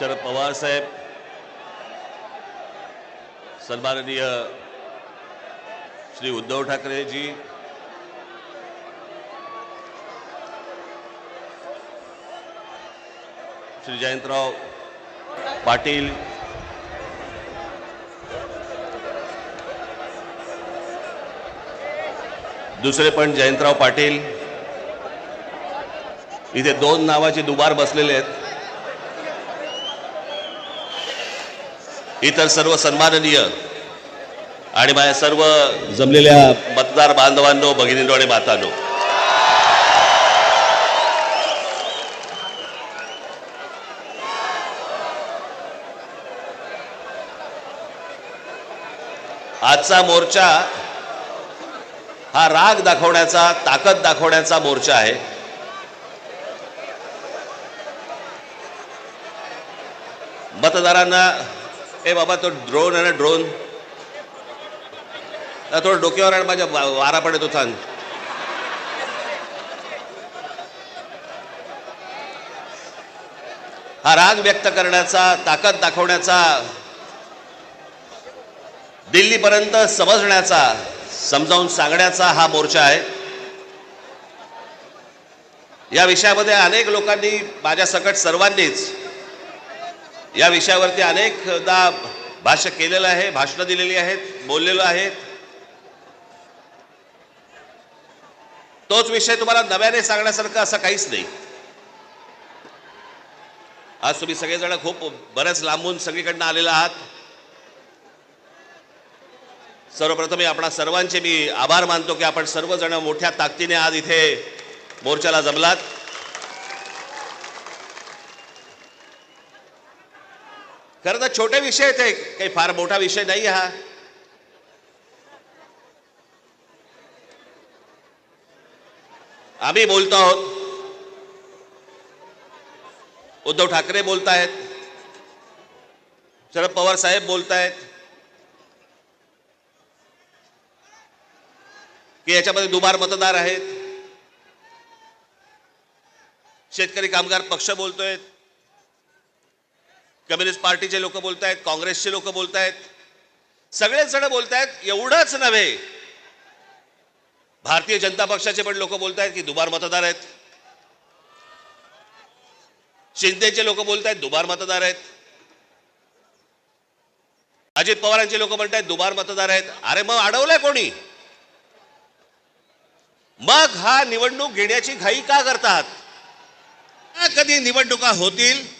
शरद पवार साहेब सन्माननीय श्री उद्धव ठाकरेजी श्री जयंतराव पाटील दुसरे पण जयंतराव पाटील इथे दोन नावाचे दुबार बसलेले आहेत. इतर सर्व सन्माननीय आणि माझ्या सर्व जमलेल्या मतदार बांधवांनो भगिनींनो आणि मातांनो. आजचा मोर्चा हा राग दाखवण्याचा ताकद दाखवण्याचा मोर्चा आहे. मतदारांना ए बाबा तो ड्रोन आहे ना ड्रोन थोडं डोक्यावर आणि माझ्या वारा पडतो थांब. हा राग व्यक्त करण्याचा ताकद दाखवण्याचा दिल्लीपर्यंत समजण्याचा समजावून सांगण्याचा हा मोर्चा आहे. या विषयामध्ये अनेक लोकांनी माझ्या सकट सर्वांनीच या विषयावरती अनेकदा भाष्य केलेलं आहे भाषणं दिलेली आहेत बोललेलो आहेत. तोच विषय तुम्हाला नव्याने सांगण्यासारखं असं काहीच नाही. आज तुम्ही सगळेजण खूप बऱ्याच लांबून सगळीकडनं आलेला आहात. सर्वप्रथम मी आपणा सर्वांचे मी आभार मानतो की आपण सर्वजण मोठ्या ताकदीने आज इथे मोर्चाला जमलात. खरं तर छोटे विषय आहेत काही फार मोठा विषय नाही हा. आम्ही बोलतो आहोत. उद्धव ठाकरे बोलतायत. शरद पवार साहेब बोलतायत. की याच्यामध्ये दुबार मतदार आहेत. शेतकरी कामगार पक्ष बोलतोय कम्युनिस्ट पार्टीचे लोक बोलतायत काँग्रेसचे लोक बोलतायत. सगळेच जण बोलतायत एवढंच नव्हे. भारतीय जनता पक्षाचे पण लोक बोलतायत की दुबार मतदार आहेत. शिंदेचे लोक बोलतायत दुबार मतदार आहेत. अजित पवारांचे लोक म्हणतायत दुबार मतदार आहेत. अरे मग अडवलंय कोणी? मग हा निवडणूक घेण्याची घाई का करतात? कधी निवडणुका होतील?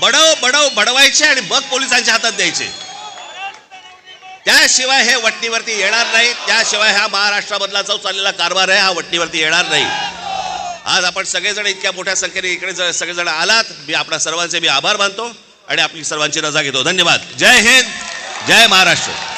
बडव बडव बडवायचे आणि मग पोलिसांच्या हातात द्यायचे. त्याशिवाय हे वटणीवरती येणार नाही. त्याशिवाय हा महाराष्ट्रामधला जो चाललेला कारभार आहे हा वटणीवरती येणार नाही. आज आपण सगळेजण इतक्या मोठ्या संख्येने इकडे सगळेजण आलात. मी आपल्या सर्वांचे मी आभार मानतो आणि आपली सर्वांची रजा घेतो. धन्यवाद. जय हिंद. जय महाराष्ट्र.